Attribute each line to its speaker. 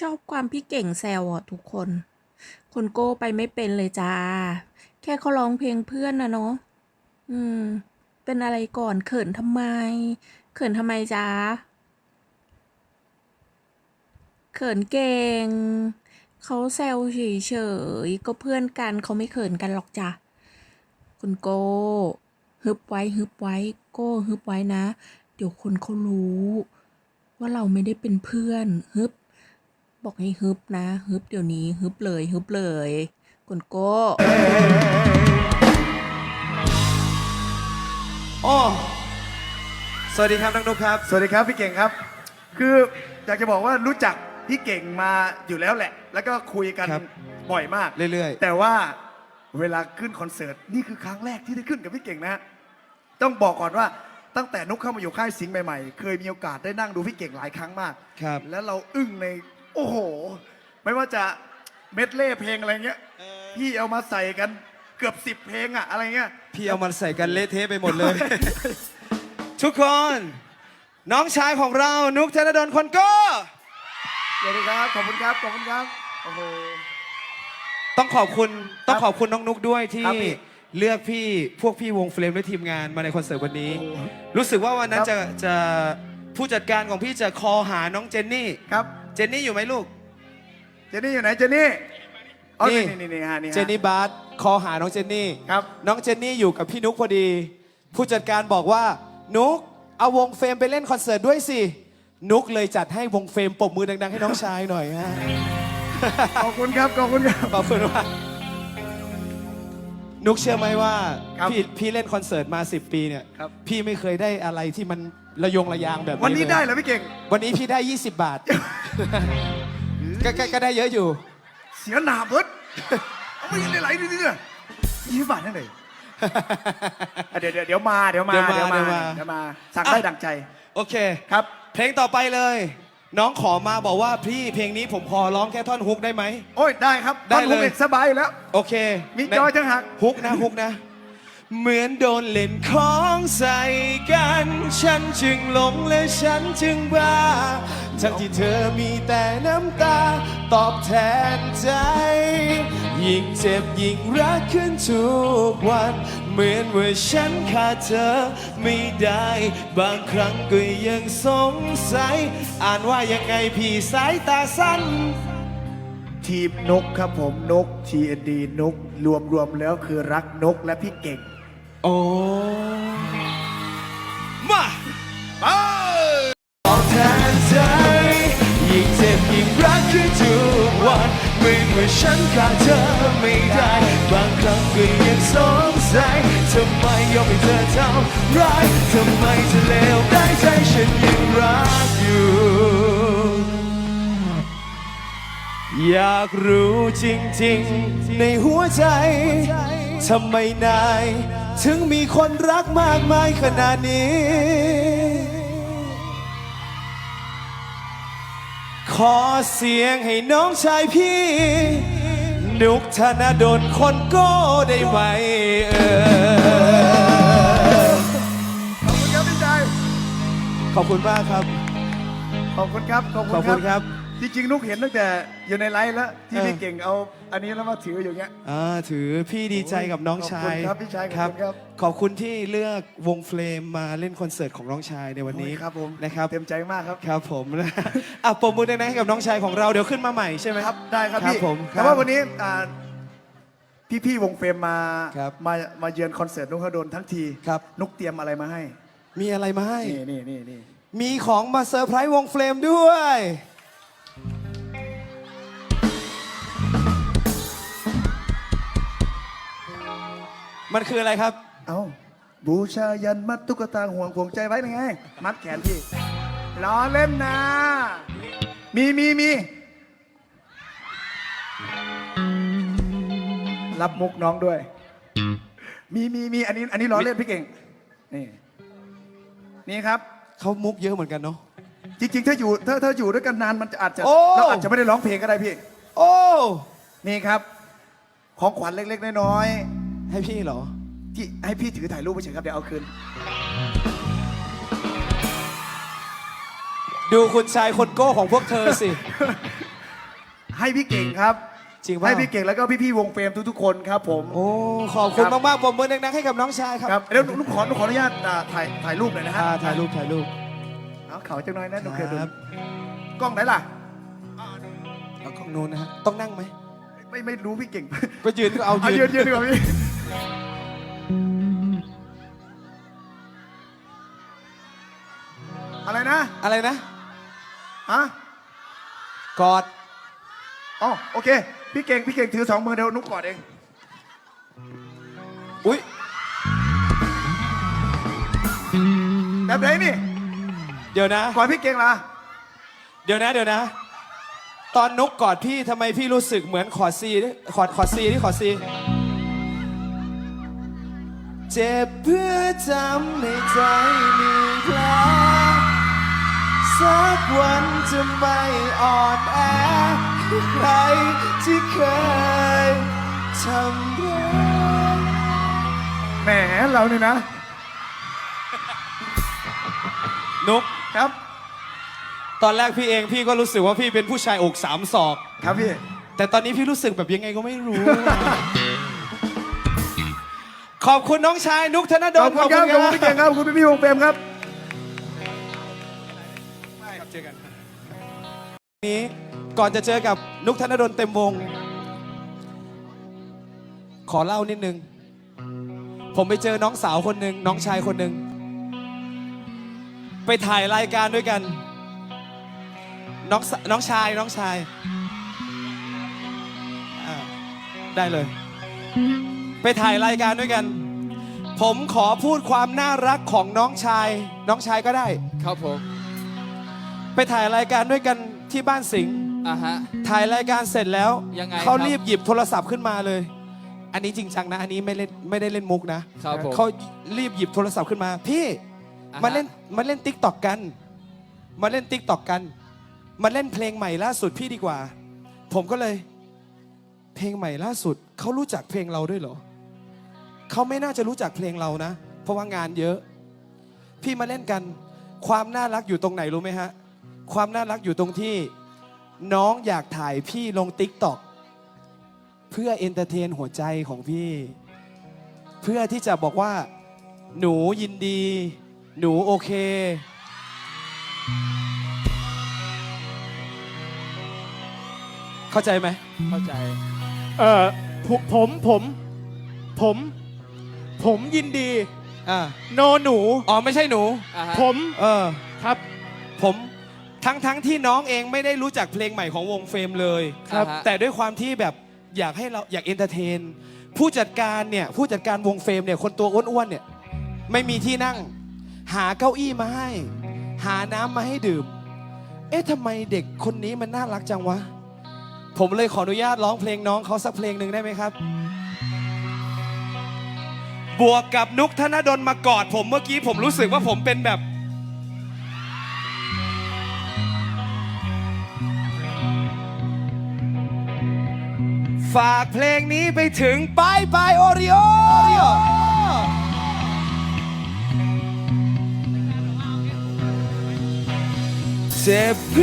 Speaker 1: ชอบความพี่เก่งแซวอะทุกคน คนโก้ไปไม่เป็นเลยจ้า แค่เขาร้องเพลงเพื่อนนะเนาะ อืม เป็นอะไรก่อนเขินทำไม เขินทำไมจ้า เขินเก่ง เขาแซวเฉยๆ ก็เพื่อนกันเขาไม่เขินกันหรอกจ้ะคุณโก้ฮึบไว้ฮึบไว้ โก้ฮึบไว้นะ เดี๋ยวคนเขารู้ ว่าเราไม่ได้เป็นเพื่อนฮึบ บอกให้ฮึบนะ ฮึบเดี๋ยวนี้ ฮึบเลย ฮึบเลยคุณโก้
Speaker 2: อ๋อสวัสดีครับน้องนุ๊กครับ
Speaker 3: สวัสดีครับพี่เก่งครับ คืออยากจะบอกว่ารู้จักพี่เก่งมาอยู่แล้วแหละ แล้วก็คุยกัน
Speaker 2: ครับ
Speaker 3: บ่อยมาก
Speaker 2: เรื่อย
Speaker 3: แต่ว่าเวลาขึ้นคอนเสิร์ตนี่คือครั้งแรกที่ได้ขึ้นกับพี่เก่งนะฮะต้องบอกก่อนว่าตั้งแต่นุกเข้ามาอยู่ค่ายสิงห์ใหม่ๆ เคยมีโอกาสได้นั่งดูพี่เก่งหลายครั้งมาก
Speaker 2: ครับ
Speaker 3: แล้วเราอึ้งใน โอ้โห ไม่ว่าจะเม็ดเล่เพลงอะไรเงี้ย พี่เอามาใส่กันเกือบสิบเพลงอะอะไรเงี้ย
Speaker 2: ๆพี่เอามันใส่กันเละเทะไปหมดเลย ทุกคน น้องชายของเรานุ๊กธนดลคนโก็
Speaker 3: สวัสดีครับ ขอบคุณครับ ขอบคุณครับ โอ้โห
Speaker 2: ต้องขอบคุณต้องขอบคุณน้องนุ๊กด้วยที่
Speaker 3: ครับพี่
Speaker 2: เลือกพี่พวกพี่วงเฟรมและทีมงานมาในคอนเสิร์ตวันนี้
Speaker 3: โอ้โห
Speaker 2: รู้สึกว่าวันนั้น
Speaker 3: ครับ
Speaker 2: จะจะผู้จัดการของพี่จะคอหาน้องเจนนี่
Speaker 3: ครับ
Speaker 2: เจนนี่อยู่ไหมลูก
Speaker 3: เจนนี่อยู่ไหนเจนนี่อ๋อ
Speaker 2: นี่
Speaker 3: นี่นี่นี่ฮะนี่ฮะ
Speaker 2: เจนนี่บาสคอหาน้องเจนนี่
Speaker 3: ครับ
Speaker 2: น้องเจนนี่อยู่กับพี่นุ๊กพอดี ผู้จัดการบอกว่า นุ๊กเอาวงเฟรมไปเล่นคอนเสิร์ตด้วยสิ นุ๊กเลยจัดให้วงเฟรมปรบมือดังๆ ให้น้องชายหน่อยฮะ
Speaker 3: ขอบคุณครับขอบคุณครับ
Speaker 2: ขอบคุณมาก นุ๊กเชื่อไหมว่า
Speaker 3: ครับ
Speaker 2: พี่พี่เล่นคอนเสิร์ตมา 10 ปีเนี่ย
Speaker 3: ครับ
Speaker 2: พี่ไม่เคยได้อะไรที่มันระยงระยางแบบนี้
Speaker 3: วันนี้
Speaker 2: เลย
Speaker 3: ได้เหรอพี่เก่ง
Speaker 2: วันนี้พี่ได้ 20 บาทก็ก็ก็ได้เยอะอยู่
Speaker 3: เสียหนาเบิดเอาไม่ยังได้ไหลดิเนี่ยยี่สิบบาทนั่นเลยอะเดี๋ยวเดี๋ยวเดี๋ยวมาเดี๋ยวมา
Speaker 2: เดี๋ยวมา
Speaker 3: เดี๋ยวมา
Speaker 2: เดี๋ยวมา
Speaker 3: เดี๋ยวมาสั่งได้ดังใจ
Speaker 2: โอเค
Speaker 3: ครับ
Speaker 2: เพลงต่อไปเลย น้องขอมาบอกว่าพี่เพลงนี้ผมพอร้องแค่ท่อนฮุกได้ไหม
Speaker 3: โอ้ยได้ครับ
Speaker 2: ได้
Speaker 3: ตอนผม
Speaker 2: เลย
Speaker 3: เอกสบายอยู่แล้ว
Speaker 2: โอเค
Speaker 3: มีจอยจังหัก
Speaker 2: ฮุกนะฮุกนะ เหมือนโดนเล่นของใส่กัน ฉันจึงหลงและฉันจึงบ้า ทั้งที่เธอมีแต่น้ำตา ตอบแทนใจ ยิ่งเจ็บยิ่งรักขึ้นทุกวันเห มือนว่าฉันขาดเธอไม่ได้ บางครั้งก็ยังสงสัย อ่านว่ายังไงพี่สายตาสั้น
Speaker 3: ทีมนกครับผมนก TND นก รวมรวมแล้วคือรักนกและพี่เก่ง
Speaker 2: โอ้ มา ยิ่งรักขึ้นทุกวันเหมือนว่าฉันขาดเธอไม่ได้ บางครั้งก็ยังสงสัยทำไมยอมให้เธอทำร้ายทำไมเธอเลวได้ใจฉันยังรักอยู่ อยากรู้จริงๆ ในหัวใจทำไมนาย ถึงมีคนรักมากมายขนาดนี้ ขอเสียงให้น้องชายพี่ นุกธนดลคนโก้ได้ไหมเออ
Speaker 3: ขอบคุณครับพี่ชาย
Speaker 2: ขอบคุณมากครับ
Speaker 3: ขอบคุณครับ ขอบ
Speaker 2: ขอบคุณครับ
Speaker 3: จริงๆนุกเห็นตั้งแต่อยู่ในไลฟ์แล้วที่
Speaker 2: เออ
Speaker 3: พี่เก่งเอา อันนี้แล้วมาถืออยู่เงี้ย
Speaker 2: อ่าถือพี่ดีใจกับน้องชาย
Speaker 3: ขอบคุณครับพี่ชายขอบคุณครับ
Speaker 2: ขอบคุณที่เลือกวงเฟลมมาเล่นคอนเสิร์ตของน้องชายในวันนี้
Speaker 3: โอ้ยครับผม
Speaker 2: นะครับ
Speaker 3: เต็มใจมากครับ
Speaker 2: ครับผมอะปมมือดังๆให้กับน้องชายของเราเดี๋ยวขึ้นมาใหม่ใช่ไหม
Speaker 3: ครับได้ครับ
Speaker 2: ครับ
Speaker 3: พี่
Speaker 2: ผมครั
Speaker 3: แต่
Speaker 2: บ
Speaker 3: ว่าวันนี้อ่าพี่ๆวงเฟรมมา
Speaker 2: ครับ
Speaker 3: มามาเยือนคอนเสิร์ตนุกเขาโดนทั้งที
Speaker 2: ครับ
Speaker 3: นุกเตรียมอะไรมาให้
Speaker 2: มีอะไรมาให้
Speaker 3: นี่นี่นี่นี่
Speaker 2: มีของมาเซอร์ไพรส์วงเฟลมด้วย มันคืออะไรครับ
Speaker 3: เอ้าบูชายันมัดตุ๊กตาห่วงห่วงใจไว้ยังไง มัดแขนพี่ล้อเล่นนะ มีมีมีรับมุกน้องด้วย มีมีมีอันนี้ อันนี้ล้อเล่นพี่เก่ง นี่ นี่ครับ
Speaker 2: เขามุกเยอะเหมือนกันเนาะ
Speaker 3: จริง ๆ ถ้าอยู่ถ้าถ้าอยู่ด้วยกันนานมันจะอาจจะ
Speaker 2: โอ้
Speaker 3: เราอาจจะไม่ได้ร้องเพลงก็ได้พี่
Speaker 2: โอ้
Speaker 3: นี่ครับ ของขวัญเล็ก ๆ น้อย
Speaker 2: ให้พี่เหรอ
Speaker 3: ๆที่ให้พี่ถือถ่ายรูปไปเฉยครับเดี๋ยวเอาคืน
Speaker 2: ดูคุณชายคนโก้ของพวกเธอสิ
Speaker 3: ให้พี่เก่งครับ
Speaker 2: จริงป่ะ
Speaker 3: ให้พี่เก่งแล้วก็พี่ๆวงเฟรมทุกๆคนครับผม
Speaker 2: โอ้ ขอบคุณ
Speaker 3: ครับ
Speaker 2: มากๆผมมือดังๆให้กับน้องชายครับ
Speaker 3: ครับเดี๋ยวนุกขอนุกขออนุญาตอ่าถ่ายถ่ายรูปหน่อยนะฮะ
Speaker 2: อ่าถ่ายรูปถ่ายรูป
Speaker 3: เอาเขาจังน้อยนะนุกเคยดู
Speaker 2: ครับ
Speaker 3: กล้องไหนล่ะ
Speaker 2: เอากล้องนู้นนะฮะต้องนั่งไหม
Speaker 3: ไม่ไม่รู้พี่เก่ง
Speaker 2: ก็ยืนก็เอา
Speaker 3: เอา
Speaker 2: ยื
Speaker 3: ยื
Speaker 2: น
Speaker 3: นยืนดีกว่าพี่ นะ
Speaker 2: อะไรนะ
Speaker 3: ฮะ
Speaker 2: กอด
Speaker 3: อ๋อโอเค พี่เก่งพี่เก่งถือสองมือเดี๋ยวนุกกอดเอง
Speaker 2: อุ้ย
Speaker 3: แบบไหนนี่
Speaker 2: เดี๋ยวนะ
Speaker 3: กอดพี่เก่งเหรอ
Speaker 2: เดี๋ยวนะ เดี๋ยวนะ ตอนนุกกอดพี่ทำไมพี่รู้สึกเหมือนขอดซีดิขอดขอดซีที่ขอดซี เจ็บเพื่อจำให้ใจมีแผล สักวันจะไม่อ่อนแอใครที่เคยทำร้าย
Speaker 3: แหมเราเนี่ยนะ
Speaker 2: นุก
Speaker 3: ครับ
Speaker 2: ตอนแรกพี่เองพี่ก็รู้สึกว่าพี่เป็นผู้ชายอกสามศอก
Speaker 3: ครับพี่
Speaker 2: แต่ตอนนี้พี่รู้สึกแบบยังไงก็ไม่รู้ ขอบคุณน้องชายนุกธนด
Speaker 3: ขอ
Speaker 2: ล
Speaker 3: บคุณครับขอบคุณพี่เก่งครับขอบคุณพี่ๆวงเฟรมครับ
Speaker 2: ครับ นี้ก่อนจะเจอกับนุกธนดลเต็มวง ขอเล่านิดนึง ผมไปเจอน้องสาวคนหนึ่งน้องชายคนหนึ่งไปถ่ายรายการด้วยกัน น้องสน้องชายน้องชายอ่าได้เลย ไปถ่ายรายการด้วยกัน ผมขอพูดความน่ารักของน้องชาย น้องชายก็ได้
Speaker 4: ครับผม
Speaker 2: ไปถ่ายรายการด้วยกัน ที่บ้านสิงห์
Speaker 4: อะฮะ
Speaker 2: ถ่ายรายการเสร็จแล้ว
Speaker 4: ยังไง
Speaker 2: เขา
Speaker 4: ครับ
Speaker 2: รีบหยิบโทรศัพท์ขึ้นมาเลย อันนี้จริงจังนะ อันนี้ไม่เล่นไม่ได้เล่นมุกนะครับ
Speaker 4: ผม
Speaker 2: เขารีบหยิบโทรศัพท์ขึ้นมา พี่
Speaker 4: อะฮะ
Speaker 2: มาเล่นมาเล่นติ๊กต็อกกัน มาเล่นติ๊กต็อกกัน มาเล่นเพลงใหม่ล่าสุดพี่ดีกว่า ผมก็เลย เพลงใหม่ล่าสุดเขารู้จักเพลงเราด้วยเหรอเขาไม่น่าจะรู้จักเพลงเรานะ เพราะว่างานเยอะ พี่มาเล่นกัน ความน่ารักอยู่ตรงไหนรู้ไหมฮะ ความน่ารักอยู่ตรงที่น้องอยากถ่ายพี่ลงติ๊กต็อกเพื่อเอนเตอร์เทนหัวใจของพี่ เพื่อที่จะบอกว่า หนูยินดี หนูโอเค เข้าใจไหม
Speaker 4: เข้าใจ
Speaker 5: เอ่อผมผมผม ผม ผมยินดี
Speaker 2: อ่า
Speaker 5: โนหนู
Speaker 2: อ๋อ ไม่ใช่หนู
Speaker 4: อะฮะ
Speaker 5: ผม
Speaker 2: เออ
Speaker 5: ครับ
Speaker 2: ผม ทั้งทั้งที่น้องเองไม่ได้รู้จักเพลงใหม่ของวงเฟรมเลย
Speaker 5: ครับ
Speaker 4: อะฮะ
Speaker 2: แต่ด้วยความที่แบบอยากให้เราอยากเอนเตอร์เทน ผู้จัดการเนี่ยผู้จัดการวงเฟรมเนี่ยคนตัวอ้วนๆเนี่ยไม่มีที่นั่ง หาเก้าอี้มาให้ หาน้ำมาให้ดื่ม เอ๊ะทำไมเด็กคนนี้มันน่ารักจังวะ ผมเลยขออนุญาตร้องเพลงน้องเขาสักเพลงหนึ่งได้ไหมครับ บวกกับนุกธนดลมากอดผมเมื่อกี้ผมรู้สึกว่าผมเป็นแบบ ฝากเพลงนี้ไปถึงบายบายโอริโอเจ็บ